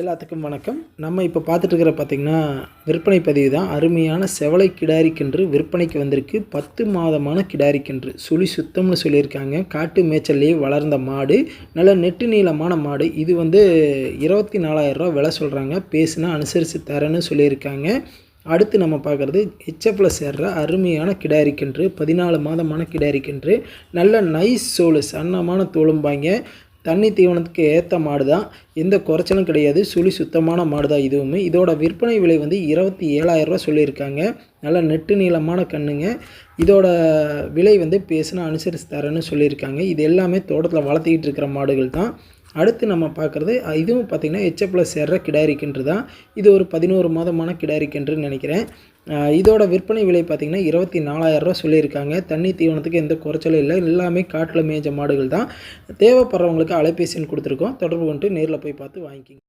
எல்லாத்துக்கும் வணக்கம். நம்ம இப்போ பார்த்துட்டு இருக்கிற பார்த்திங்கன்னா விற்பனை பதிவு தான். அருமையான செவலை கிடாரி கன்று விற்பனைக்கு வந்திருக்கு. பத்து மாதமான கிடாரி கன்று. சுழி சுத்தம்னு சொல்லியிருக்காங்க. காட்டு மேய்ச்சல்லையே வளர்ந்த மாடு. நல்ல நெட்டு நீளமான மாடு. இது வந்து இருபத்தி நாலாயிரரூவா விலை சொல்கிறாங்க பேசுனா அனுசரித்து தரேன்னு சொல்லியிருக்காங்க. அடுத்து நம்ம பார்க்குறது ஹெச்எஃப்ல சேர்ற அருமையான கிடாரி கன்று. பதினாலு மாதமான கிடாரி கன்று. நல்ல நைஸ் சோலு சன்னமான தோளும்பாங்க. தண்ணி தீவனத்துக்கு ஏற்ற மாடு தான் எந்த குறைச்சலும் கிடையாது. சுழி சுத்தமான மாடு தான் இதுவுமே. இதோட விற்பனை விலை வந்து இருபத்தி ஏழாயிரரூவா சொல்லியிருக்காங்க. நல்ல நெட்டு நீளமான கண்ணுங்க. இதோட விலை வந்து பேசுனா அனுசரித்து தரேன்னு சொல்லியிருக்காங்க. இது எல்லாமே தோட்டத்தில் வளர்த்திக்கிட்டு இருக்கிற மாடுகள் தான் அடுத்து நம்ம பார்க்குறது இதுவும் பார்த்திங்கன்னா ஹெச்எப்பில் சேர்ற கிடாரிக்கன்று தான். இது ஒரு பதினோரு மாதமான கிடாரிக்கன்றுன்னு நினைக்கிறேன். இதோட விற்பனை விலை பார்த்திங்கன்னா இருபத்தி நாலாயிரரூவா சொல்லியிருக்காங்க. தண்ணி தீவனத்துக்கு எந்த குறைச்சலும் இல்லை. எல்லாமே காட்டில் மேய்ஞ்ச மாடுகள் தான். தேவைப்படுறவங்களுக்கு அலைபேசின்னு கொடுத்துருக்கோம். தொடர்பு கொண்டு நேரில் போய் பார்த்து வாங்கிக்கிங்க.